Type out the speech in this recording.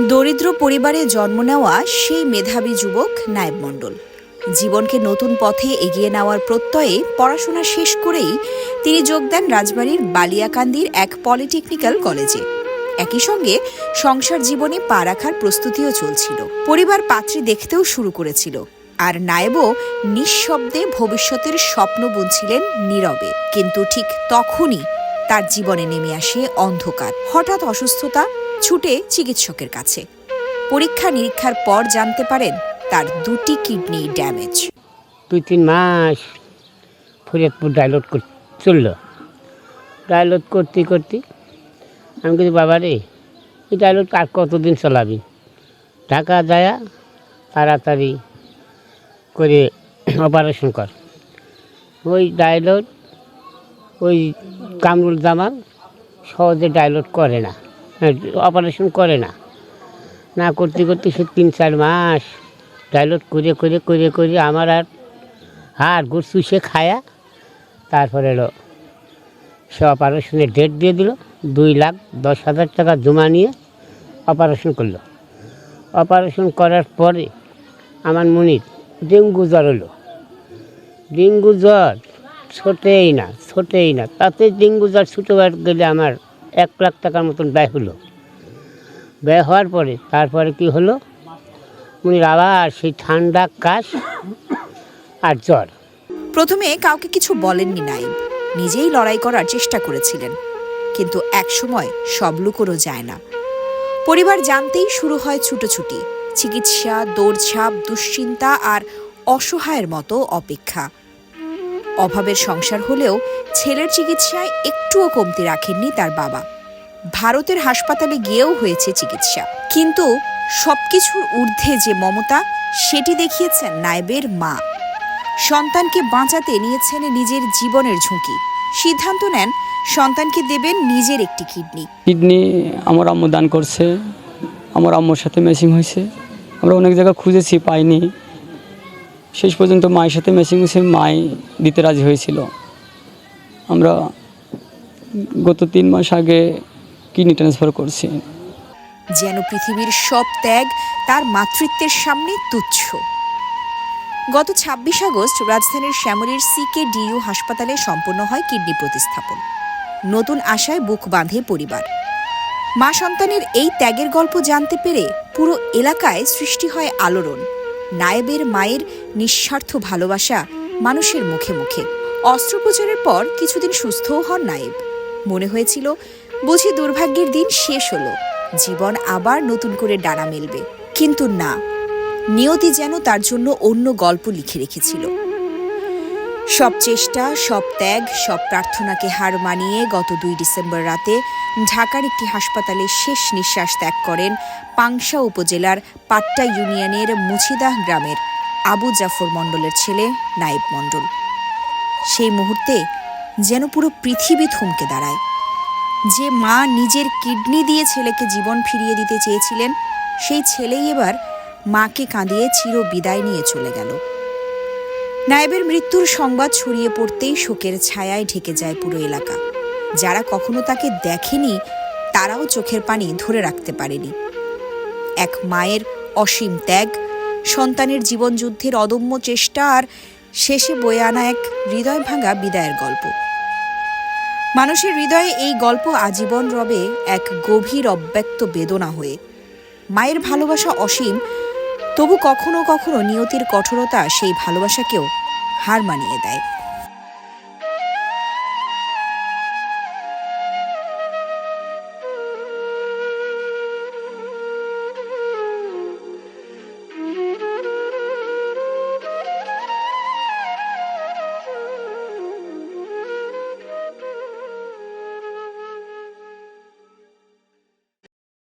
দরিদ্র পরিবারে জন্ম নেওয়া সেই মেধাবী যুবক নায়েব মণ্ডল। জীবনকে নতুন পথে এগিয়ে নেওয়ার প্রত্যয়ে পড়াশোনা শেষ করেই তিনি যোগ দেন রাজবাড়ির বালিয়াকান্দির এক পলিটেকনিক্যাল কলেজে। একই সঙ্গে সংসার জীবনে পা রাখার প্রস্তুতিও চলছিল। পরিবার পাত্রী দেখতেও শুরু করেছিল। আর নায়েবও নিঃশব্দে ভবিষ্যতের স্বপ্ন বুনছিলেন নীরবে। কিন্তু ঠিক তখনই তার জীবনে নেমে আসে অন্ধকার। হঠাৎ অসুস্থতা ছুটে চিকিৎসকের কাছে। পরীক্ষা নিরীক্ষার পর জানতে পারেন তার দুটি কিডনি ড্যামেজ। দুই তিন মাস ফরিদপুর ডাইলট কর চলল। ডাইলট করতে করতে আমি কিন্তু বাবা রে, এই ডাইলট আর কতদিন চলাবি? ঢাকা যায় তাড়াতাড়ি করে অপারেশন কর। ওই ডাইলট ওই কামরুল জামাল সহজে ডাইলট করে না। অপারেশন করে না। না করতে করতে সে তিন চার মাস ডাইলট করে করে করে করে আমার আর হাড় গুড় চুষে খায়া তারপরে এলো। সে অপারেশনের ডেট দিয়ে দিল, দুই লাখ দশ হাজার টাকা জমা নিয়ে অপারেশন করল। অপারেশন করার পরে আমার মনির ডেঙ্গু জ্বর হলো। ডেঙ্গু জ্বর ছোটেই না ছোটেই না। তাতে ডেঙ্গু জ্বর ছুটোবার গেলে আমার এক লাখ টাকার মতন ব্যয় হলো। ব্যয় হওয়ার পরে তারপরে কি হলো? উনি আবার সেই ঠান্ডা কাশ আর জ্বর। প্রথমে কাউকে কিছু বলেননি নাই নিজেই লড়াই করার চেষ্টা করেছিলেন। কিন্তু একসময় সব লুকোনো যায় না। পরিবার জানতেই শুরু হয় ছুটোছুটি। চিকিৎসা, দৌড়ঝাঁপ, দুশ্চিন্তা আর অসহায়ের মতো অপেক্ষা। অভাবের সংসার হলেও ছেলের চিকিৎসায় একটুও কমতি রাখেননি তার বাবা। ভারতের হাসপাতালে গিয়েও হয়েছে চিকিৎসা। কিন্তু সবকিছুর ঊর্ধ্বে যে মমতা, সেটি দেখিয়েছেন নায়েবের মা। সন্তানকে বাঁচাতে নিয়েছেন নিজের জীবনের ঝুঁকি। সিদ্ধান্ত নেন, সন্তানকে দেবেন নিজের একটি কিডনি। কিডনি আমার আম্মু দান করছে। আমার আম্মুর সাথে ম্যাচিং হয়েছে। আমরা অনেক জায়গা খুঁজেছি, পাইনি। শেষ পর্যন্ত মায়ের সাথে ম্যাচিং হয়েছে মাই দিতে রাজি হয়েছিল। আমরা গত তিন মাস আগে কিডনি ট্রান্সফার করছি। যেন পৃথিবীর সব ত্যাগ তার মাতৃত্বের সামনে তুচ্ছ। গত ছাব্বিশ আগস্ট রাজধানীর শ্যামলীর সিকে ডিইউ হাসপাতালে সম্পন্ন হয় কিডনি প্রতিস্থাপন। নতুন আশায় বুক বাঁধে পরিবার। মা সন্তানের এই ত্যাগের গল্প জানতে পেরে পুরো এলাকায় সৃষ্টি হয় আলোড়ন। নায়েবের মায়ের নিঃস্বার্থ ভালোবাসা মানুষের মুখে মুখে। অস্ত্রোপচারের পর কিছুদিন সুস্থও হন নায়েব। মনে হয়েছিল বুঝি দুর্ভাগ্যের দিন শেষ হলো, জীবন আবার নতুন করে ডানা মেলবে। কিন্তু না, নিয়তি যেন তার জন্য অন্য গল্প লিখে রেখেছিল। সব চেষ্টা, সব ত্যাগ, সব প্রার্থনাকে হার মানিয়ে গত দুই ডিসেম্বর রাতে ঢাকার একটি হাসপাতালে শেষ নিঃশ্বাস ত্যাগ করেন পাংশা উপজেলার পাট্টা ইউনিয়নের মুছিদাহ গ্রামের আবু জাফর মণ্ডলের ছেলে নায়েব মণ্ডল। সেই মুহূর্তে যেন পুরো পৃথিবী থমকে দাঁড়ায়। যে মা নিজের কিডনি দিয়ে ছেলেকে জীবন ফিরিয়ে দিতে চেয়েছিলেন, সেই ছেলেই এবার মাকে কাঁদিয়ে চির বিদায় নিয়ে চলে গেল। নায়েবের মৃত্যুর সংবাদ ছড়িয়ে পড়তেই শোকের ছায়ায় ঢেকে যায় পুরো এলাকা। যারা কখনো তাকে দেখেনি, তারাও চোখের পানি ধরে রাখতে পারেনি। এক মায়ের অসীম ত্যাগ, সন্তানের জীবনযুদ্ধের অদম্য চেষ্টা আর শেষে বয়ে আনা এক হৃদয় ভাঙা বিদায়ের গল্প। মানুষের হৃদয়ে এই গল্প আজীবন রবে এক গভীর অব্যক্ত বেদনা হয়ে। মায়ের ভালোবাসা অসীম তবু কখনো কখনো নিয়তির কঠোরতা সেই ভালোবাসাকেও হার মানিয়ে দেয়।